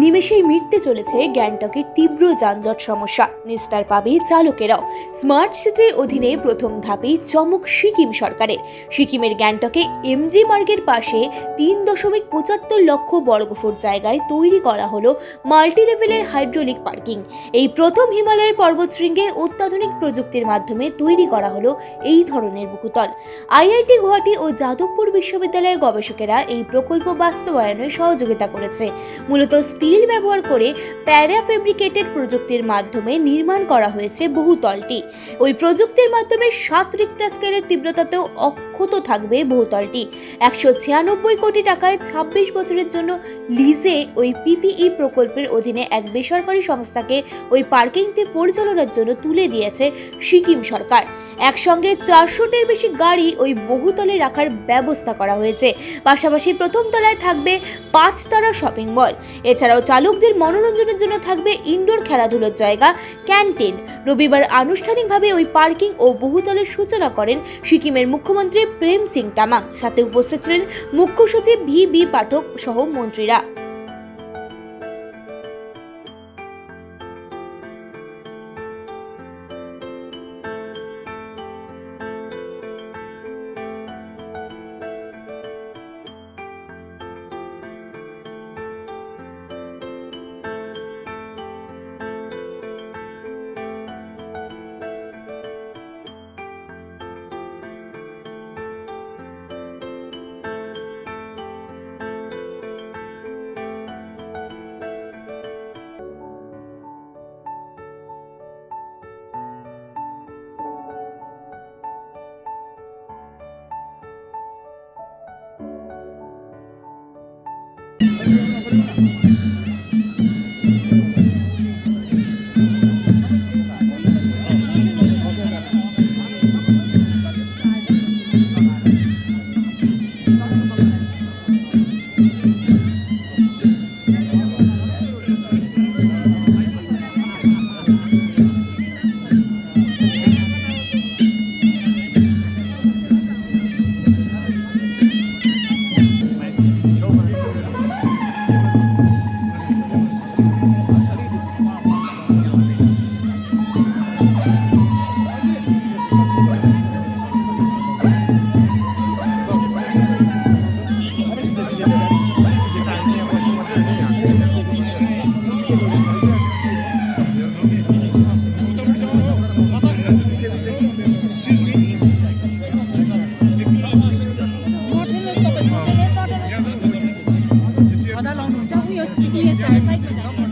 নিমেষেই মিটতে চলেছে গ্যাংটকের তীব্র যানজট সমস্যা। নিস্তার পাবে চালকেরাও। স্মার্ট সিটির অধীনে প্রথম ধাপেই চমক সিকিম সরকারের। সিকিমের গ্যাংটকে এমজি মার্গের পাশে তিন দশমিক পঁচাত্তর লক্ষ বর্গফুট জায়গায় তৈরি করা হলো মাল্টি লেভেলের হাইড্রোলিক পার্কিং। এই প্রথম হিমালয়ের পর্বতশৃঙ্গে অত্যাধুনিক প্রযুক্তির মাধ্যমে তৈরি করা হলো এই ধরনের বহুতল। আইআইটি গুয়াহাটি ও যাদবপুর বিশ্ববিদ্যালয়ের গবেষকেরা এই প্রকল্প বাস্তবায়নে সহযোগিতা করেছে। মূলত ব্যবহার করে প্যারাফেব্রিকেটেড প্রযুক্তির মাধ্যমে নির্মাণ করা হয়েছে বহুতলটি ওই প্রযুক্তির মাধ্যমে সাত রিক্টার স্কেলের তীব্রতাতেও অক্ষত থাকবে বহুতলটি একশো ছিয়ানব্বই কোটি টাকায় ছাব্বিশ বছরের জন্য লিজে ওই পিপিই প্রকল্পের অধীনে এক বেসরকারি সংস্থাকে ওই পার্কিংটি পরিচালনার জন্য তুলে দিয়েছে সিকিম সরকার। একসঙ্গে চারশোটির বেশি গাড়ি ওই বহুতলে রাখার ব্যবস্থা করা হয়েছে। পাশাপাশি প্রথম তলায় থাকবে পাঁচ তারা শপিং মল। এছাড়াও চালকদের মনোরঞ্জনের জন্য থাকবে ইনডোর খেলাধুলোর জায়গা ক্যান্টিন রবিবার আনুষ্ঠানিকভাবে ওই পার্কিং ও বহুতলের সূচনা করেন সিকিমের মুখ্যমন্ত্রী প্রেম সিং তামাং। সাথে উপস্থিত ছিলেন মুখ্য সচিব ভি বি পাঠক সহ মন্ত্রীরা। curious to.